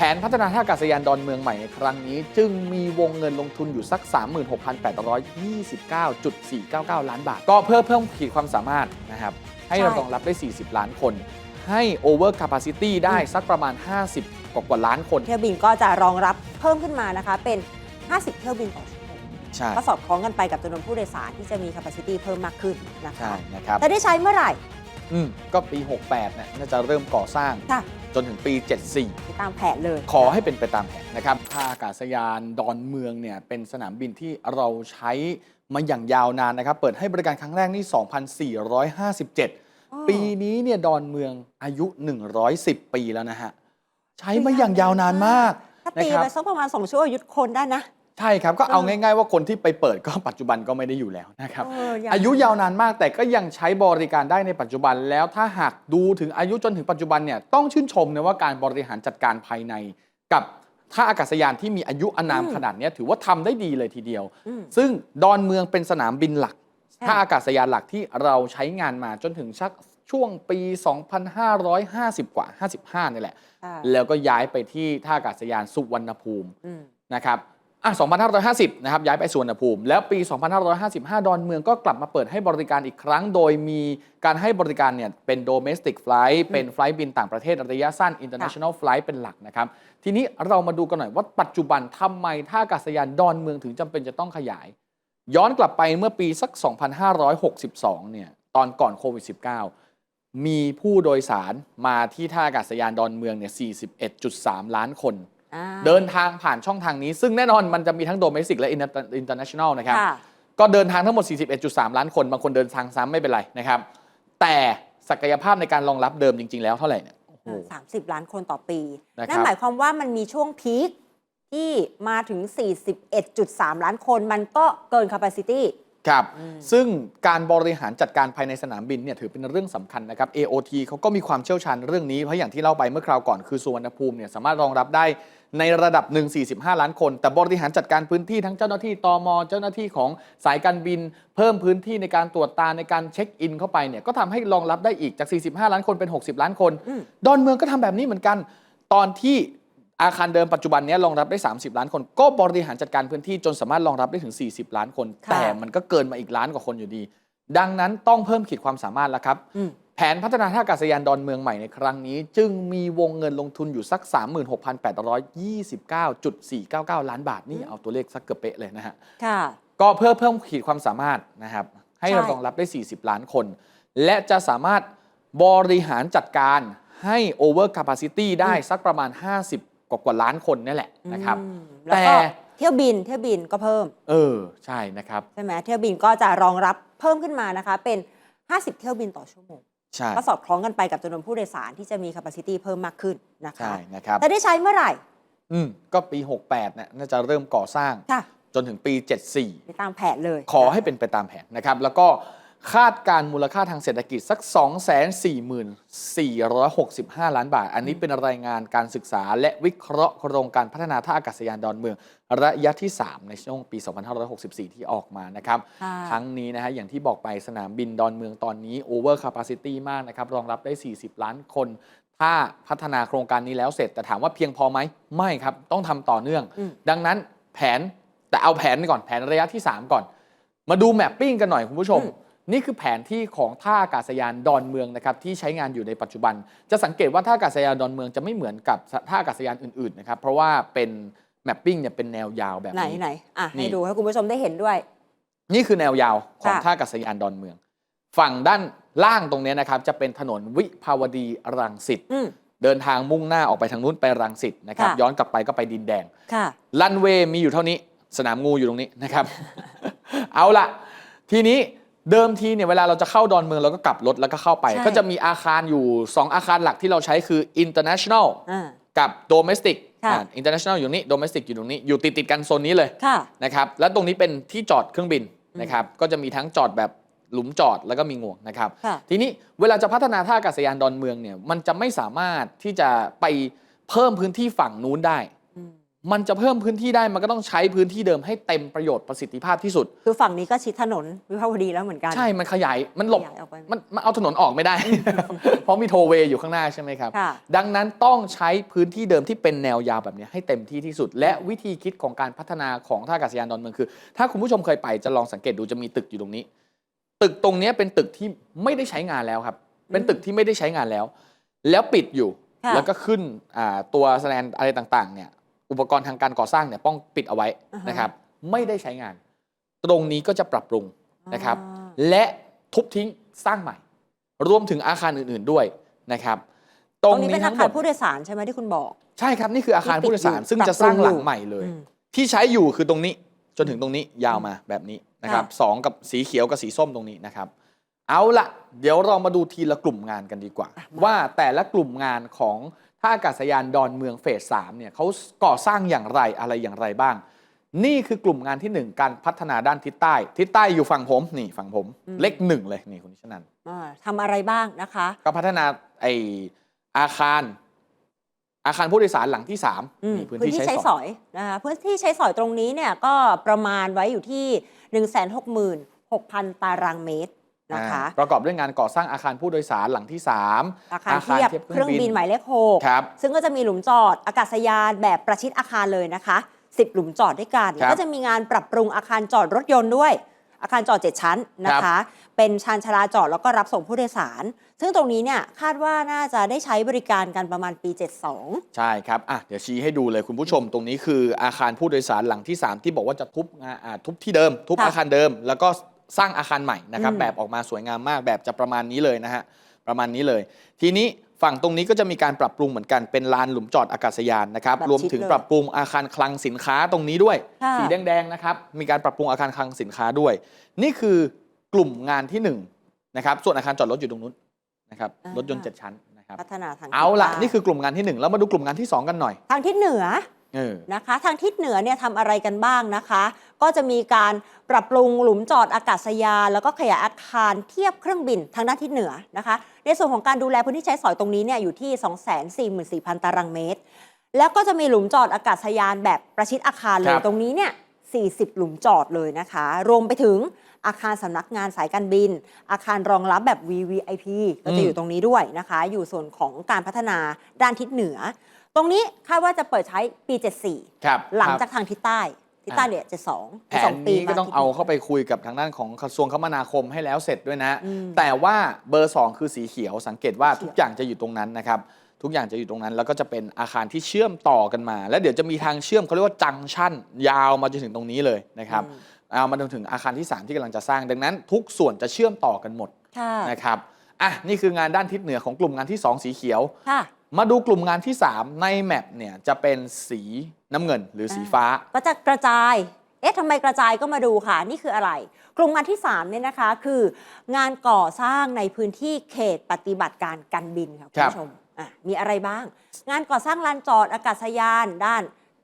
ผนพัฒนาท่าอากาศยานดอนเมืองใหม่ในครั้งนี้ จึงมีวงเงินลงทุนอยู่สัก 36,829.499 ล้านบาท ก็เพื่อเพิ่มขีดความสามารถนะครับ ให้ใช่รองรับได้ 40 ล้านคน ให้ over capacity ได้สักประมาณ 50 กว่ากว่าล้านคนเที่ยวบินก็จะรองรับเพิ่มขึ้นมานะคะเป็น 50 เที่ยวบินต่อชั่วโมงใช่ก็สอดคล้องกันไปกับจำนวนผู้โดยสารที่จะมี capacity เพิ่มมากขึ้นนะคะใช่นะครับจะได้ใช้เมื่อไหร่ อืมก็ปี 68เนี่ยน่าจะเริ่มก่อสร้างค่ะ จนถึงปี 74 ไปตามแผนเลย ขอให้เป็นไปตามแผนนะครับท่าอากาศยานดอนเมืองเนี่ยเป็นสนามบินที่เราใช้มาอย่างยาวนานนะครับ เปิดให้บริการครั้งแรกนี่2457 ปีนี้เนี่ยดอนเมืองอายุ 110 ปีแล้วนะฮะ ใช้มาอย่างยาวนานมากถ้านะตีครับไปสักประมาณ2ชั่วโมงยุดคนได้นะ ใช่ครับ ก็เอาเออง่ายๆว่าคนที่ไปเปิดก็ปัจจุบันก็ไม่ได้อยู่แล้วนะครับ เออยังอายุยาวนานมากแต่ก็ยังใช้บริการได้ในปัจจุบันแล้วถ้าหากดูถึงอายุจนถึงปัจจุบันเนี่ยต้องชื่นชมนะว่าการบริหารจัดการภายใน กับท่าอากาศยานที่มีอายุอานามขนาดเนี้ยถือว่าทำได้ดีเลยทีเดียว อืม ซึ่งดอนเมืองเป็นสนามบินหลัก ค่ะ ท่าอากาศยานหลักที่เราใช้งานมาจนถึงชักช่วงปี 2550 กว่า 55 นี่แหละ ค่ะแล้วก็ย้ายไปที่ท่าอากาศยานสุวรรณภูมิอืม นะครับ อะ2550 นะครับ ย้ายไปสวนภูมิ แล้วปี 2555 ดอนเมืองก็กลับมาเปิดให้บริการอีกครั้ง โดยมีการให้บริการเนี่ยเป็น domestic flight เป็นไฟล์บินต่างประเทศระยะสั้น international flight เป็นหลักนะครับ ทีนี้เรามาดูกันหน่อยว่าปัจจุบันทำไมท่าอากาศยานดอนเมืองถึงจำเป็นจะต้องขยาย ย้อนกลับไปเมื่อปีสัก 2562 เนี่ย ตอนก่อนโควิด 19 มีผู้โดยสารมาที่ท่าอากาศยานดอนเมืองเนี่ย 41.3 ล้านคนอ่า เดินทางผ่านช่องทางนี้ ซึ่งแน่นอนมันจะมีทั้งโดเมสิกและอินเตอร์เนชั่นแนลนะครับค่ะก็เดินทางทั้งหมด 41.3 ล้านคน บางคนเดินทางซ้ำไม่เป็นไรนะครับ แต่ศักยภาพในการรองรับเดิมจริง ๆ แล้วเท่าไหร่เนี่ยโอ้โหสามสิบล้านคนต่อปีนะครับนั่นหมายความว่ามันมีช่วงพีคที่มาถึง 41.3 ล้านคน มันก็เกิน capacity ครับอืมซึ่งการบริหารจัดการภายในสนามบินเนี่ยถือเป็นเรื่องสำคัญนะครับ AOT เขาก็มีความเชี่ยวชาญเรื่องนี้ เพราะอย่างที่เล่าไปเมื่อคราวก่อนคือสุวรรณภูมิเนี่ยสามารถรองรับได้ ในระดับหนึ่ง45 ล้านคน แต่บริหารจัดการพื้นที่ทั้งเจ้าหน้าที่ตมเจ้าหน้าที่ของสายการบิน เพิ่มพื้นที่ในการตรวจตาในการเช็คอินเข้าไปเนี่ยก็ทำให้รองรับได้อีกจาก 45 ล้านคนเป็น 60 ล้านคนอืมดอนเมืองก็ทำแบบนี้เหมือนกัน ตอนที่อาคารเดิมปัจจุบันเนี้ยรองรับได้ 30 ล้านคน ก็บริหารจัดการพื้นที่จนสามารถรองรับได้ถึง 40 ล้านคนค่ะแต่มันก็เกินมาอีกล้านกว่าคนอยู่ดี ดังนั้นต้องเพิ่มขีดความสามารถแล้วครับอืม แผนพัฒนาท่าอากาศยานดอนเมืองใหม่ในครั้งนี้ จึงมีวงเงินลงทุนอยู่สัก 36,829.499 ล้านบาท นี่เอาตัวเลขสักเกือบเป๊ะเลยนะฮะค่ะก็เพื่อเพิ่มขีดความสามารถนะครับ ให้ใช่รองรับได้ 40 ล้านคน และจะสามารถบริหารจัดการให้ over capacity ได้สักประมาณ 50 กว่ากว่าล้านคนนี่แหละนะครับอืมแล้วก็แต่เที่ยวบินเที่ยวบินก็เพิ่ม เออใช่นะครับใช่ไหมเที่ยวบินก็จะรองรับเพิ่มขึ้นมานะคะเป็น 50 เที่ยวบินต่อชั่วโมง ใช่ก็สอดคล้องกันไปกับจำนวนผู้โดยสารที่จะมี capacity เพิ่มมากขึ้นนะคะใช่นะครับจะได้ใช้เมื่อไหร่ อืมก็ปี 68เนี่ยน่าจะเริ่มก่อสร้าง ค่ะจนถึงปี 74 ไปตามแผนเลย ขอให้เป็นไปตามแผนนะครับ แล้วก็ คาดการมูลค่าทางเศรษฐกิจสัก 244,465 ล้านบาท อันนี้เป็นรายงานการศึกษาและวิเคราะห์โครงการพัฒนาท่าอากาศยานดอนเมือง ระยะที่ 3 ในช่วงปี 2564 ที่ออกมานะครับค่ะทั้งนี้นะฮะอย่างที่บอกไปสนามบินดอนเมืองตอนนี้ over capacity มากนะครับ รองรับได้ 40 ล้านคน ถ้าพัฒนาโครงการนี้แล้วเสร็จ แต่ถามว่าเพียงพอไหมไม่ครับ ต้องทำต่อเนื่องอืมดังนั้นแผนแต่เอาแผนก่อนแผนระยะที่ 3 ก่อน มาดูแมปปิ้งกันหน่อยคุณผู้ชมอืม นี่คือแผนที่ของท่าอากาศยานดอนเมืองนะครับที่ใช้งานอยู่ในปัจจุบัน จะสังเกตว่าท่าอากาศยานดอนเมืองจะไม่เหมือนกับท่าอากาศยานอื่นๆนะครับเพราะว่าเป็นแมปปิ้งเนี่ยเป็นแนวยาวแบบไหนนี้ ไหนอะนี่ ให้ดูให้คุณผู้ชมได้เห็นด้วย นี่คือแนวยาวของค่ะ ท่าอากาศยานดอนเมือง ฝั่งด้านล่างตรงเนี้ยนะครับจะเป็นถนนวิภาวดีรังสิตอืม เดินทางมุ่งหน้าออกไปทางนู้นไปรังสิตนะครับค่ะ ย้อนกลับไปก็ไปดินแดง ค่ะ ลันเวย์มีอยู่เท่านี้ สนามงูอยู่ตรงนี้นะครับ เอาละทีนี้ เดิมทีเนี่ยเวลาเราจะเข้าดอนเมืองเราก็กลับรถแล้วก็เข้าไป ใช่ ก็จะมีอาคารอยู่ 2 อาคารหลักที่เราใช้คือ international อ่า กับ domestic ค่ะ อ่า international อยู่นี้ domestic อยู่ตรงนี้อยู่ติดติดๆกันโซนนี้เลยค่ะ นะครับแล้วตรงนี้เป็นที่จอดเครื่องบินนะครับก็จะมีทั้งจอดแบบหลุมจอดแล้วก็มีงวงนะครับ ค่ะ ทีนี้เวลาจะพัฒนาท่าอากาศยานดอนเมืองเนี่ยมันจะไม่สามารถที่จะไปเพิ่มพื้นที่ฝั่งนู้นได้อื มมันจะเพิ่มพื้นที่ได้มันก็ต้องใช้พื้นที่เดิมให้เต็มประโยชน์ประสิทธิภาพที่สุด คือฝั่งนี้ก็ชิดถนนวิภาวดีแล้วเหมือนกัน ใช่ มันขยาย มันหลบขยายออกไปมันมันเอาถนนออกไม่ได้ เพราะมีโทเวย์อยู่ข้างหน้าใช่ไหมครับค่ะดังนั้นต้องใช้พื้นที่เดิมที่เป็นแนวยาวแบบนี้ให้เต็มที่ที่สุด และวิธีคิดของการพัฒนาของท่าอากาศยานดอนเมืองคือ ถ้าคุณผู้ชมเคยไปจะลองสังเกตดูจะมีตึกอยู่ตรงนี้ ตึกตรงเนี้ยเป็นตึกที่ไม่ได้ใช้งานแล้วครับ เป็นตึกที่ไม่ได้ใช้งานแล้ว แล้วปิดอยู่ค่ะแล้วก็ขึ้นอ่าตัวแสดงอะไรต่างๆเนี่ย อุปกรณ์ทางการก่อสร้างเนี่ยป้องปิดเอาไว้อ่าฮะ นะครับ ไม่ได้ใช้งาน ตรงนี้ก็จะปรับปรุงนะครับอ่าและทุบทิ้งสร้างใหม่ รวมถึงอาคารอื่นๆด้วยนะครับ ตตรรงงนี้นี้เป็นอาทั้งหคามรดผู้โดยสารใช่ไหมที่คุณบอก ใช่ครับนี่คืออาคารที่ปิดผู้โดยสาร อยู่ซึ่งปรับจะสร้างปรุงหลัองยู่ใหม่เลย อืม ที่ใช้อยู่คือตรงนี้จนถึงตรงนี้ยาวมาแบบนี้นะครับค่ะสองกับสีเขียวกับสีส้มตรงนี้นะครับ เอาละเดี๋ยวเรามาดูทีละกลุ่มงานกันดีกว่า ว่าแต่ละกลุ่มงานของ ท่าอากาศยานดอนเมืองเฟสสามเนี่ยเขาก่อสร้างอย่างไรอะไรอย่างไรบ้าง นี่คือกลุ่มงานที่หนึ่งการพัฒนาด้านทิศใต้ ทิศใต้อยู่ฝั่งผมนี่ฝั่งผม เลขหนึ่งเลยนี่คุณนิชนันอ่าทำอะไรบ้างนะคะ ก็พัฒนาไออาคาร อาคารผู้โดยสารหลังที่สามอืมนี่พื้นพื้นที่ที่ใช้ใช้สสอยอยนะคะพื้นที่ใช้สอยตรงนี้เนี่ยก็ประมาณไว้อยู่ที่ 1 6 6 0 0 0 ตารางเมตร นะคะอ่าประกอบด้วยงานก่อสร้างอาคารผู้โดยสารหลังที่ 3 อาคารเทียบเครื่องบินหมายเลขหกครับซึ่งก็จะมีหลุมจอดอากาศยานแบบประชิดอาคารเลยนะคะ 10 หลุมจอดด้วยกันครับก็จะมีงานปรับปรุงอาคารจอดรถยนต์ด้วย อาคารจอด 7 ชั้นนะคะ เป็นชานชาลาจอดแล้วก็รับส่งผู้โดยสาร ซึ่งตรงนี้เนี่ยคาดว่าน่าจะได้ใช้บริการกันประมาณปี 72 ใช่ครับอะเดี๋ยวชี้ให้ดูเลยคุณผู้ชม ตรงนี้คืออาคารผู้โดยสารหลังที่ 3 ที่บอกว่าจะทุบงานอ่าทุบที่เดิม ทุบค่ะอาคารเดิม แล้วก็ สร้างอาคารใหม่นะครับอืมแบบออกมาสวยงามมากแบบจะประมาณนี้เลยนะฮะประมาณนี้เลย ทีนี้ฝั่งตรงนี้ก็จะมีการปรับปรุงเหมือนกันเป็นลานหลุมจอดอากาศยานนะครับแบบรวมถึงชิดเลยปรับปรุงอาคารคลังสินค้าตรงนี้ด้วยค่ะสีแดงๆนะครับ มีการปรับปรุงอาคารคลังสินค้าด้วย นี่คือกลุ่มงานที่หนึ่งนะครับ ส่วนอาคารจอดรถอยู่ตรงนู้นนะครับรถยนต์เจ็ดชั้นนะครับพัฒนาทางเอาละทิศใต้นี่คือกลุ่มงานที่หนึ่งแล้วมาดูกลุ่มงานที่สองกันหน่อย ทางทิศเหนือเออ นะคะ ทางทิศเหนือเนี่ยทำอะไรกันบ้างนะคะ ก็จะมีการปรับปรุงหลุมจอดอากาศยาน แล้วก็ขยายอาคารเทียบเครื่องบินทางด้านทิศเหนือนะคะ ในส่วนของการดูแลพื้นที่ใช้สอยตรงนี้เนี่ยอยู่ที่ 244,000 ตารางเมตร แล้วก็จะมีหลุมจอดอากาศยานแบบประชิดอาคารเลคยรับตรงนี้เนี่ย40 หลุมจอดเลยนะคะ รวมไปถึงอาคารสำนักงานสายการบิน อาคารรองรับแบบ VVIP ก็จะอยู่ตรงนี้ด้วยนะคะ อยู่ส่วนของการพัฒนาด้านทิศเหนือ ตรงนี้คาดว่าจะเปิดใช้ปี 74 ครับหลังครับจากทางทิศใต้ทิศใต้เนี่ยจะสองแผนสองปีนี้ก็ต้องมเอาเข้าไปคุยกับทางด้านของกระทรวงคมนาคมให้แล้วเสร็จด้วยนะอืมแต่ว่าเบอร์ 2 คือสีเขียวสังเกตว่าเขียวทุกอย่างจะอยู่ตรงนั้นนะครับทุกอย่างจะอยู่ตรงนั้น แล้วก็จะเป็นอาคารที่เชื่อมต่อกันมา แล้วเดี๋ยวจะมีทางเชื่อมเขาเรียกว่าจังชั่น ยาวมาจนถึงตรงนี้เลยนะครับอืมเอามาจนถึงอาคารที่ 3 ที่กำลังจะสร้าง ดังนั้น ทุกส่วนจะเชื่อมต่อกันหมดค่ะนะครับอะนี่คืองานด้านทิศเหนือของกลุ่มงานที่ 2 สีเขียวค่ะ มาดูกลุ่มงานที่ 3 ในแมปเนี่ยจะเป็นสีน้ำเงินหรือสีฟ้า ก็จะกระจาย เอ๊ะทำไมกระจายก็มาดูค่ะ นี่คืออะไร กลุ่มงานที่3เนี่ยนะคะคืองานก่อสร้างในพื้นที่เขตปฏิบัติการการบินค่ะคุณครับผู้ชมอะมีอะไรบ้าง งานก่อสร้างลานจอดอากาศยานด้าน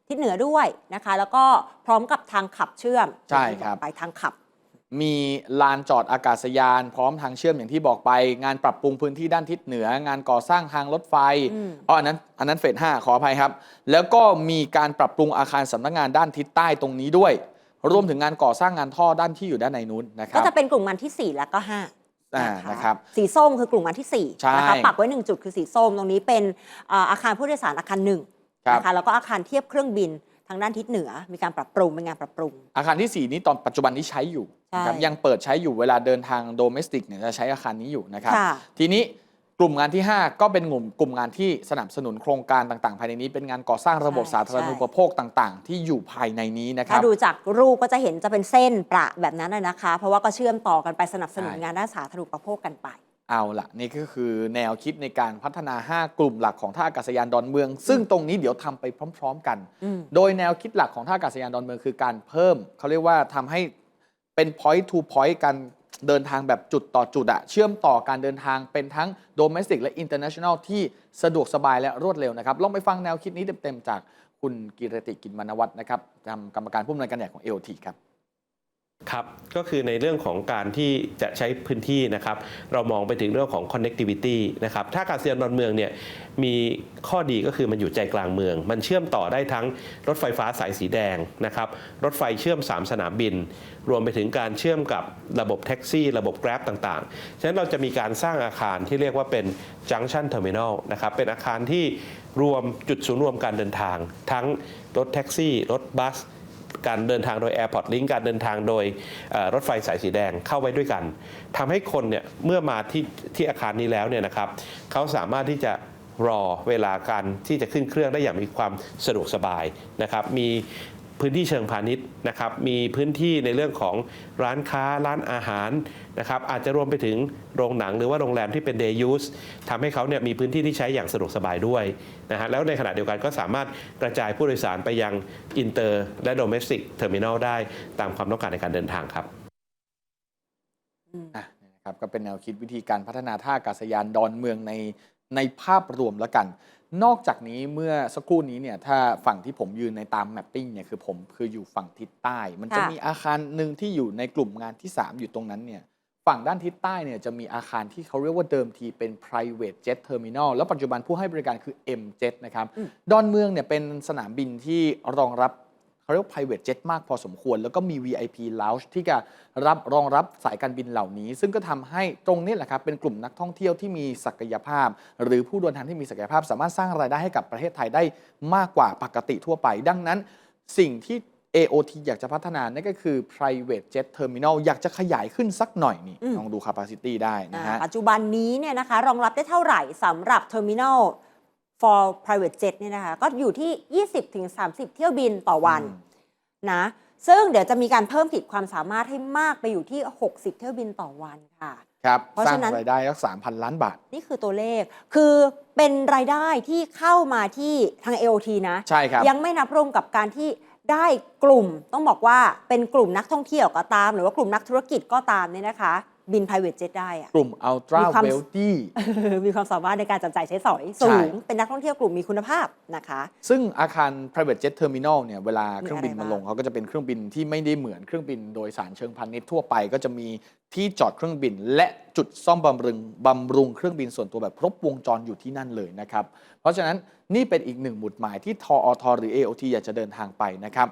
ทิศเหนือด้วยนะคะ แล้วก็พร้อมกับทางขับเชื่อมใช่ครับไปทางขับ มีลานจอดอากาศยาน พร้อมทางเชื่อมอย่างที่บอกไป งานปรับปรุงพื้นที่ด้านทิศเหนือ งานก่อสร้างทางรถไฟอืมอ๋ออันนั้นอันนั้นเฟสห้าขออภัยครับ แล้วก็มีการปรับปรุงอาคารสำนักงานด้านทิศใต้ตรงนี้ด้วย รวมถึงงานก่อสร้างงานท่อด้านที่อยู่ด้านในนู้นนะคก็รับจะเป็นกลุ่มงานที่ 4 และก็5อ่านะครับสีส้มคือกลุ่มงานที่ใช่4นะคะปักไว้ 1 จุดคือสีส้มตรงนี้เป็นอ่าอาคารผู้โดยสารอาคารหนึ่งครับนะคะแล้วก็อาคารเทียบเครื่องบินทางด้านทิศเหนือ มีการปรับปรุงเป็นงานปรับปรุง อาคารที่ 4 นี้ตอนปัจจุบันนี้ใช้อยู่ นะครับใช่ยังเปิดใช้อยู่เวลาเดินทางโดเมสติกเนี่ยจะใช้อาคารนี้อยู่นะครับ ค่ะ ทีนี้กลุ่มงานที่ 5 ก็เป็นกลุ่มกลุ่มงานที่สนับสนุนโครงการต่างๆ ภายในนี้ เป็นงานก่อสร้างระบบใช่ สาธารณูปโภคต่างๆ ที่อยู่ภายในนี้นะคถ้ารับ ดูจากรูปก็จะเห็นจะเป็นเส้นประแบบนั้นนะนะคะ เพราะว่าก็เชื่อมต่อกันไปสนับสนุนใช่ งานด้านสาธารณูปโภคกันไป เอาละนี่ก็คือแนวคิดในการพัฒนา 5 กลุ่มหลักของท่าอากาศยานดอนเมือง ซึ่งตรงนี้เดี๋ยวทำไปพร้อม ๆ กัน อืม โดยแนวคิดหลักของท่าอากาศยานดอนเมืองคือการเพิ่มเขาเรียกว่าทำให้ เป็น point to point กันเดินทางแบบจุดต่อจุดอะเชื่อมต่อการเดินทางเป็นทั้ง domestic และ international ที่สะดวกสบายและรวดเร็วนะครับ ลองไปฟังแนวคิดนี้เต็มๆจากคุณกิรติกินมานวัฒน์นะครับทำกรรมการผู้อำนวยการใหญ่ของ AOT ครับ ครับ ก็คือในเรื่องของการที่จะใช้พื้นที่นะครับ เรามองไปถึงเรื่องของ connectivity นะครับท่าอากาศยานดอนเมืองเนี่ยมีข้อดีก็คือมันอยู่ใจกลางเมือง มันเชื่อมต่อได้ทั้งรถไฟฟ้าสายสีแดงนะครับ รถไฟเชื่อม 3 สนามบิน รวมไปถึงการเชื่อมกับระบบแท็กซี่ ระบบ Grab ต่างๆ ฉะนั้นเราจะมีการสร้างอาคารที่เรียกว่าเป็น junction terminal นะครับ เป็นอาคารที่รวมจุดศูนย์รวมการเดินทาง ทั้งรถแท็กซี่ รถบัส การเดินทางโดย Airport Link การเดินทางโดยรถไฟสายสีแดงเข้าไว้ด้วยกันทำให้คนเนี่ยเมื่อมาที่ที่อาคารนี้แล้วเนี่ยนะครับเขาสามารถที่จะรอเวลาการที่จะขึ้นเครื่องได้อย่างมีความสะดวกสบายนะครับมี พื้นที่เชิงพาณิชย์นะครับ มีพื้นที่ในเรื่องของร้านค้าร้านอาหารนะครับ อาจจะรวมไปถึงโรงหนังหรือว่าโรงแรมที่เป็น day use ทำให้เขาเนี่ยมีพื้นที่ที่ใช้อย่างสะดวกสบายด้วยนะฮะ แล้วในขณะเดียวกันก็สามารถกระจายผู้โดยสารไปยัง inter และ domestic terminal ได้ตามความต้องการในการเดินทางครับนะครับก็เป็นแนวคิดวิธีการพัฒนาท่าอากาศยานดอนเมืองในในภาพรวมแล้วกัน นอกจากนี้เมื่อสักครู่นี้เนี่ยถ้าฝั่งที่ผมยืนในตามแมปปิ้งเนี่ยคือผมคืออยู่ฝั่งทิศใต้ มันจะค่ะ มีอาคารหนึ่งที่อยู่ในกลุ่มงานที่ 3 อยู่ตรงนั้นเนี่ยฝั่งด้านทิศใต้เนี่ยจะมีอาคารที่เขาเรียกว่าเดิมทีเป็น private jet terminal แล้วปัจจุบันผู้ให้บริการคือ M jet นะครับอืมดอนเมืองเนี่ยเป็นสนามบินที่รองรับ เขาเรียกว่า private jet มากพอสมควร แล้วก็มี VIP lounge ที่จะรับรองรับสายการบินเหล่านี้ ซึ่งก็ทำให้ตรงนี้แหละครับเป็นกลุ่มนักท่องเที่ยวที่มีศักยภาพ หรือผู้เดินทางที่มีศักยภาพ สามารถสร้างรายได้ให้กับประเทศไทยได้มากกว่าปกติทั่วไป ดังนั้น สิ่งที่ AOT อยากจะพัฒนานั่นก็คือ private jet terminal อยากจะขยายขึ้นสักหน่อยนี่อืมลองดู capacity ได้นะฮะอ่าปัจจุบันนี้เนี่ยนะคะรองรับได้เท่าไหร่สำหรับ Terminal for private jet เนี่ยนะคะ ก็อยู่ที่ 20-30 เที่ยวบินต่อวันอืมนะ ซึ่งเดี๋ยวจะมีการเพิ่มขีดความสามารถให้มากไปอยู่ที่ 60 เที่ยวบินต่อวันค่ะ ครับ เพราะสร้างฉะนั้น รายได้สัก3,000ล้านบาท นี่คือตัวเลข คือเป็นรายได้ที่เข้ามาที่ทาง AOT นะ ใช่ครับ ยังไม่นับรวมกับการที่ได้กลุ่มต้องบอกว่าเป็นกลุ่มนักท่องเที่ยวก็ตาม หรือว่ากลุ่มนักธุรกิจก็ตามเนี่ยนะคะ บิน private jet ได้อะ กลุ่ม ultra มีความ wealthy มีความสามารถในการจับจ่ายใช้สอยใช่สูง เป็นนักท่องเที่ยวกลุ่มมีคุณภาพนะคะ ซึ่งอาคาร private jet terminal เนี่ยเวลามีเครื่องบินอะไรมาบ้างลงเขาก็จะเป็นเครื่องบินที่ไม่ได้เหมือนเครื่องบินโดยสารเชิงพาณิชย์ทั่วไป ก็จะมีที่จอดเครื่องบิน และจุดซ่อมบำรุงบำรุงเครื่องบินส่วนตัวแบบครบวงจรอยู่ที่นั่นเลยนะครับ เพราะฉะนั้นนี่เป็นอีกหนึ่งหมุดหมายที่ทอทหรือ AOT อยากจะเดินทางไปนะครับ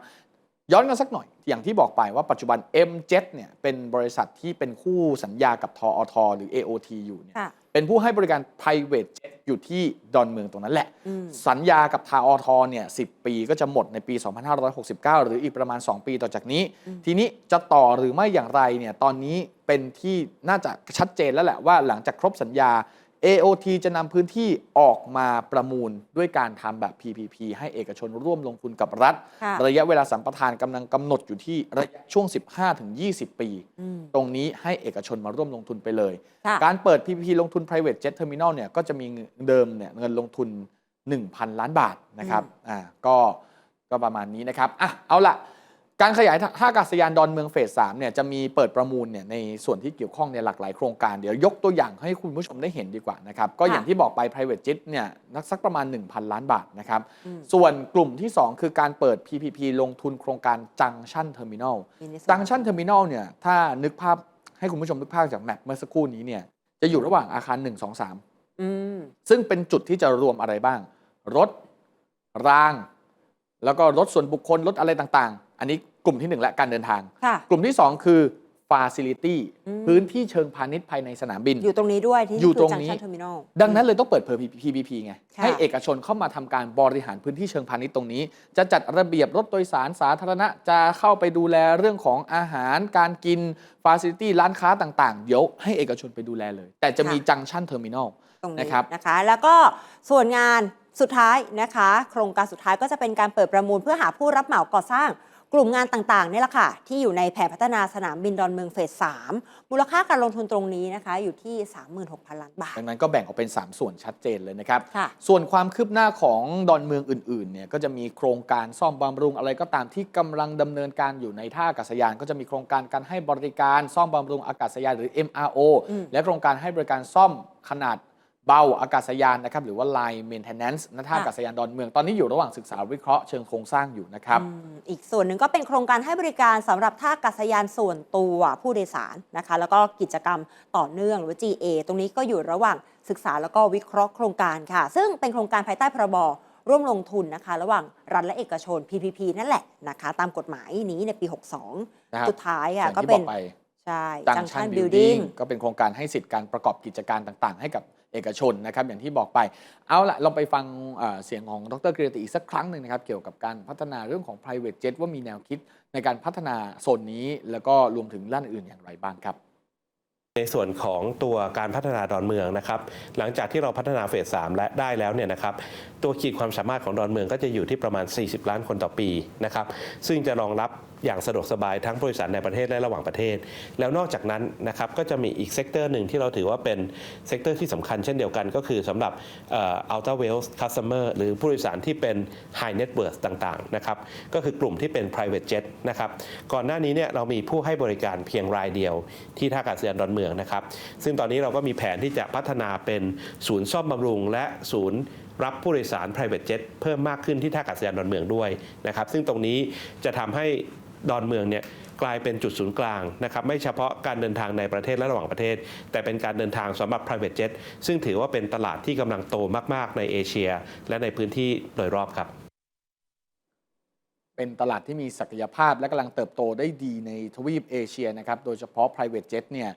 ย้อนกันสักหน่อย อย่างที่บอกไปว่าปัจจุบัน MJet เนี่ยเป็นบริษัทที่เป็นคู่สัญญากับทอทหรือ AOT อยู่เนี่ยค่ะเป็นผู้ให้บริการ private jet อยู่ที่ดอนเมืองตรงนั้นแหละอืมสัญญากับทาอทเนี่ย10 ปีก็จะหมดในปี 2569 หรืออีกประมาณ 2 ปีต่อจากนี้ ทีนี้จะต่อหรือไม่อย่างไรเนี่ยตอนนี้เป็นที่น่าจะชัดเจนแล้วแหละว่าหลังจากครบสัญญา AOT จะนำพื้นที่ออกมาประมูลด้วยการทำแบบ PPP ให้เอกชนร่วมลงทุนกับรัฐ ค่ะ ระยะเวลาสัมปทานกำลังกำหนดอยู่ที่ระยะช่วง 15-20 ปี อืม ตรงนี้ให้เอกชนมาร่วมลงทุนไปเลย ค่ะ การเปิด PPP ลงทุน private jet terminal เนี่ยก็จะมีเดิมเนี่ยเงินลงทุน 1,000 ล้านบาทนะครับ อ่า ก็ ก็ประมาณนี้นะครับ อะ เอาละ การขยายท่าอากาศยานดอนเมืองเฟส3เนี่ยจะมีเปิดประมูลเนี่ยในส่วนที่เกี่ยวข้องในยหลากหลายโครงการ เดี๋ยวยกตัวอย่างให้คุณผู้ชมได้เห็นดีกว่านะครับ ก็อย่างที่บอกไป private jet เนี่ยนักสักประมาณ 1,000 ล้านบาทนะครับอืมส่วนกลุ่มที่ 2 คือการเปิด PPP ลงทุนโครงการ junction terminal มีในส่วนจังชันเทอร์มินอลเนี่ยถ้านึกภาพให้คุณผู้ชมนึกภาพจากแมปเมื่อสักครู่นี้เนี่ยจะอยู่ระหว่างอาคาร 1 2 3อืมซึ่งเป็นจุดที่จะรวมอะไรบ้าง รถราง แล้วก็รถส่วนบุคคลรถอะไรต่างๆ อันนี้กลุ่มที่ 1 และการเดินทาง ค่ะ กลุ่มที่ 2 คือ Facility อืม พื้นที่เชิงพาณิชย์ภายในสนามบิน อยู่ตรงนี้ด้วยที่อยู่ตรงนี้ จังชันเทอร์มินอล ดังนั้นเลยต้องเปิดเผย PPP ไง ค่ะ ให้เอกชนเข้ามาทำการบริหารพื้นที่เชิงพาณิชย์ตรงนี้ จะจัดระเบียบรถโดยสารสาธารณะ จะเข้าไปดูแลเรื่องของอาหาร การกินฟาซิลิตี้ร้านค้าต่างๆ เดี๋ยวให้เอกชนไปดูแลเลย แต่จะมีจังชันเทอร์มินอล ตรงนี้นะครับนะคะ แล้วก็ส่วนงานสุดท้ายนะคะ โครงการสุดท้ายก็จะเป็นการเปิดประมูลเพื่อหาผู้รับเหมาก่อสร้าง กลุ่มงานต่างๆนี่แหละค่ะ ที่อยู่ในแผนพัฒนาสนามบินดอนเมืองเฟส3มูลค่าการลงทุนตรงนี้นะคะ อยู่ที่ 36,000 ล้านบาท ดังนั้นก็แบ่งออกเป็น 3 ส่วนชัดเจนเลยนะครับ ค่ะส่วนความคืบหน้าของดอนเมืองอื่นๆเนี่ยก็จะมีโครงการซ่อมบำรุงอะไรก็ตามที่กำลังดำเนินการอยู่ในท่าอากาศยาน ก็จะมีโครงการการให้บริการซ่อมบำรุงอากาศยานหรือ MRO อืม และโครงการให้บริการซ่อมขนาด เบาอากาศยานนะครับหรือว่า Line Maintenance ณท่าค่ะอากาศยานดอนเมืองตอนนี้อยู่ระหว่างศึกษาวิเคราะห์เชิงโครงสร้างอยู่นะครับอืมอีกส่วนหนึ่งก็เป็นโครงการให้บริการสำหรับท่าอากาศยานส่วนตัวผู้โดยสารนะคะ แล้วก็กิจกรรมต่อเนื่องหรือว่า GA ตรงนี้ก็อยู่ระหว่างศึกษาแล้วก็วิเคราะห์โครงการค่ะ ซึ่งเป็นโครงการภายใต้พรบร่วมลงทุนนะคะ ระหว่างรัฐและเอกชน PPP นั่นแหละนะคะ ตามกฎหมายนี้ในปีนะครับ62 สุดท้ายอย่าอะงก็ที่เป็บนอกไปใช่ Junction Junction Building Building ก็เป็นโครงการให้สิทธิ์การประกอบกิจการต่าง ๆ ให้กับ เอกชนนะครับอย่างที่บอกไป เอาละเราไปฟังเสียงของดรกฤติอีกสักครั้งหนึ่งนะครับ เกี่ยวกับการพัฒนาเรื่องของ private jet ว่ามีแนวคิดในการพัฒนาโซนนี้ แล้วก็รวมถึงด้านอื่นอย่างไรบ้างครับในส่วนของตัวการพัฒนาดอนเมืองนะครับหลังจากที่เราพัฒนาเฟส3และได้แล้วเนี่ยนะครับตัวขีดความสามารถของดอนเมืองก็จะอยู่ที่ประมาณ 40 ล้านคนต่อปีนะครับซึ่งจะรองรับ อย่างสะดวกสบายทั้งบริษัทในประเทศและระหว่างประเทศ แล้วนอกจากนั้นนะครับก็จะมีอีกเซกเตอร์หนึ่งที่เราถือว่าเป็นเซกเตอร์ที่สำคัญเช่นเดียวกันก็คือสำหรับเอ่อ outer wealth customer หรือผู้โดยสารที่เป็น high net worth ต่างๆนะครับก็คือกลุ่มที่เป็น private jet นะครับก่อนหน้านี้เนี่ยเรามีผู้ให้บริการเพียงรายเดียว ที่ท่าอากาศยานดอนเมืองนะครับซึ่งตอนนี้เราก็มีแผนที่จะพัฒนาเป็นศูนย์ซ่อมบำรุง และศูนย์รับผู้โดยสาร private jet เพิ่มมากขึ้นที่ท่าอากาศยานดอนเมืองด้วยนะครับ ซึ่งตรงนี้จะทำให้ ดอนเมืองเนี่ยกลายเป็นจุดศูนย์กลางนะครับไม่เฉพาะการเดินทางในประเทศและระหว่างประเทศ แต่เป็นการเดินทางสำหรับ private jet ซึ่งถือว่าเป็นตลาดที่กำลังโตมาก ๆ ในเอเชีย และในพื้นที่โดยรอบครับ เป็นตลาดที่มีศักยภาพและกำลังเติบโตได้ดีในทวีปเอเชียนะครับโดยเฉพาะ private jet เนี่ย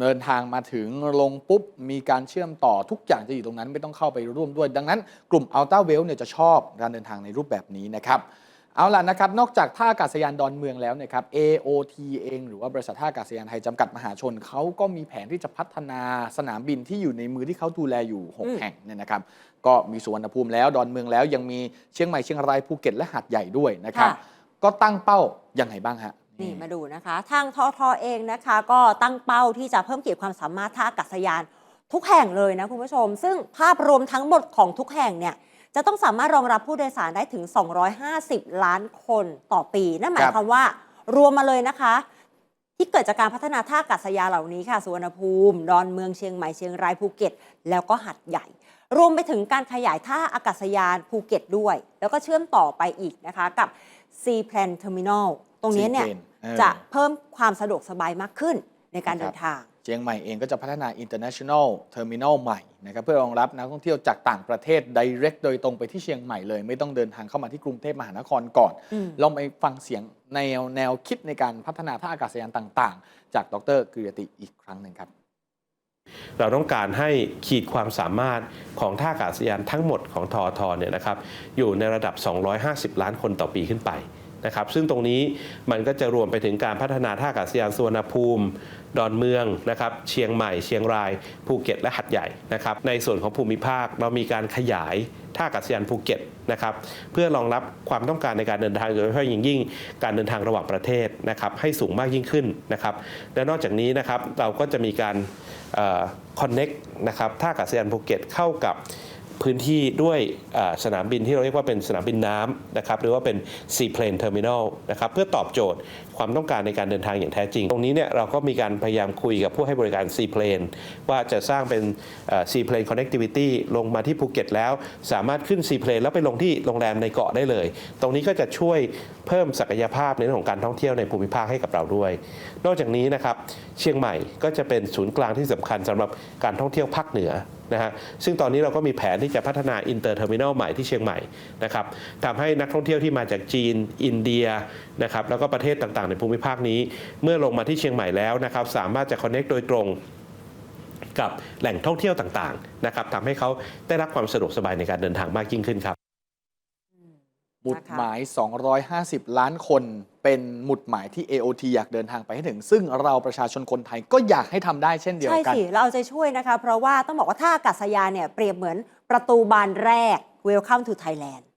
เดินทางมาถึงลงปุ๊บ มีการเชื่อมต่อทุกอย่างจะอยู่ตรงนั้นไม่ต้องเข้าไปร่วมด้วย ดังนั้นกลุ่ม Ultra w e l l เนี่ยจะชอบการเดินทางในรูปแบบนี้นะครับ เอาล่ะนะครับ นอกจากท่าอากาศยานดอนเมืองแล้วเนะครับ AOT เอง หรือว่าบริษัทท่าอากาศยานไทยจำกัดมหาชน เขาก็มีแผนที่จะพัฒนาสนามบินที่อยู่ในมือที่เขาดูแลอยู่อืม6แห่งเนี่ยนะครับ ก็มีสุวรรณภูมิแล้วดอนเมืองแล้วยังมีเชียงใหม่เชียงรายภูเก็ตและหาดใหญ่ด้วยนะครับ ค่ะ ก็ตั้งเป้ายังไงบ้างฮะ นี่มาดูนะคะ ทางทอทอเองนะคะ ก็ตั้งเป้าที่จะเพิ่มขีดความสามารถท่าอากาศยานทุกแห่งเลยนะคุณผู้ชม ซึ่งภาพรวมทั้งหมดของทุกแห่งเนี่ย จะต้องสามารถรองรับผู้โดยสารได้ถึง 250 ล้านคนต่อปี นั่นหมายความว่ารวมมาเลยนะคะ ที่เกิดจากการพัฒนาท่าอากาศยานเหล่านี้ค่ะสุวรรณภูมิ ดอนเมืองเชียงใหม่เชียงรายภูเก็ต แล้วก็หัดใหญ่ รวมไปถึงการขยายท่าอากาศยานภูเก็ตด้วย แล้วก็เชื่อมต่อไปอีกนะคะกับ Sea Plan Terminal ตรงนี้เนี่ย Seaplane เออจะเพิ่มความสะดวกสบายมากขึ้นในการนะครับเดินทาง เชียงใหม่เองก็จะพัฒนา international terminal ใหม่นะครับเพื่อรองรับนักท่องเที่ยวจากต่างประเทศ direct โดยตรงไปที่เชียงใหม่เลย ไม่ต้องเดินทางเข้ามาที่กรุงเทพมหานครก่อนอืมลองไปฟังเสียงแนวแนวคิดในการพัฒนาท่าอากาศยานต่างๆ จากดรกฤติอีกครั้งหนึ่งครับเราต้องการให้ขีดความสามารถของท่าอากาศยานทั้งหมดของทอทเนี่ยนะครับอยู่ในระดับ 250 ล้านคนต่อปีขึ้นไป นะครับซึ่งตรงนี้มันก็จะรวมไปถึงการพัฒนาท่าอากาศยานสุวรรณภูมิ ดอนเมืองนะครับเชียงใหม่ เชียงราย ภูเก็ต และหัดใหญ่นะครับในส่วนของภูมิภาคเรามีการขยายท่าอากาศยานภูเก็ตนะครับเพื่อรองรับความต้องการในการเดินทางโดยเฉพาะอย่งยิ่งการเดินทางระหว่างประเทศนะครับให้สูงมากยิ่งขึ้นนะครับและนอกจากนี้นะครับเราก็จะมีการคอนเน็กนะครับท่าอากาศยานภูเก็ตเข้ากับ พื้นที่ด้วยสนามบินที่เราเรียกว่าเป็นสนามบินน้ำนะครับหรือว่าเป็น Seaplane Terminal นะครับเพื่อตอบโจทย์ ความต้องการในการเดินทางอย่างแท้จริง ตรงนี้เนี่ยเราก็มีการพยายามคุยกับผู้ให้บริการ Seaplane ว่าจะสร้างเป็นเอ่อ Seaplane Connectivity ลงมาที่ภูเก็ตแล้ว สามารถขึ้น Seaplane แล้วไปลงที่โรงแรมในเกาะได้เลย ตรงนี้ก็จะช่วยเพิ่มศักยภาพในเรื่องของการท่องเที่ยวในภูมิภาคให้กับเราด้วย นอกจากนี้นะครับเชียงใหม่ก็จะเป็นศูนย์กลางที่สำคัญสำหรับการท่องเที่ยวภาคเหนือนะฮะซึ่งตอนนี้เราก็มีแผนที่จะพัฒนาอินเตอร์เทอร์มินอลใหม่ที่เชียงใหม่นะครับทำให้นักท่องเที่ยวที่มาจากจีน อินเดียนะครับแล้วก็ประเทศต่างๆในภูมิภาคนี้ เมื่อลงมาที่เชียงใหม่แล้วนะครับสามารถจะคอนเน็กโดยตรงกับแหล่งท่องเที่ยวต่างๆนะครับทำให้เขาได้รับความสะดวกสบายในการเดินทางมากยิ่งขึ้นครับหมุดหมาย 250 ล้านคน เป็นหมุดหมายที่ AOT อยากเดินทางไปให้ถึง ซึ่งเราประชาชนคนไทยก็อยากให้ทำได้เช่นเดียวใช่กันสิ เราเอาใจช่วยนะคะ เพราะว่าต้องบอกว่าท่าอากาศยานเนี่ยเปรียบเหมือนประตูบานแรก Welcome to Thailand ใช่นะ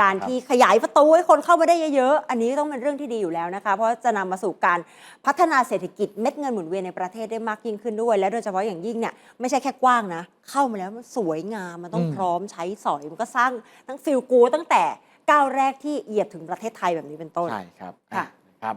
การที่ขยายประตูให้คนเข้ามาได้เยอะๆ อันนี้ต้องเป็นเรื่องที่ดีอยู่แล้วนะคะ เพราะจะนำมาสู่การพัฒนาเศรษฐกิจเม็ดเงินหมุนเวียนในประเทศได้มากยิ่งขึ้นด้วย และโดยเฉพาะอย่างยิ่งเนี่ยไม่ใช่แค่กว้างนะ เข้ามาแล้วมันสวยงามมันต้องอืมพร้อมใช้สอยมันก็สร้างทั้งฟิลกูดตั้งแต่ก้าวแรกที่เหยียบถึงประเทศไทยแบบนี้เป็นต้นใช่ครับค่ะอะนะครับ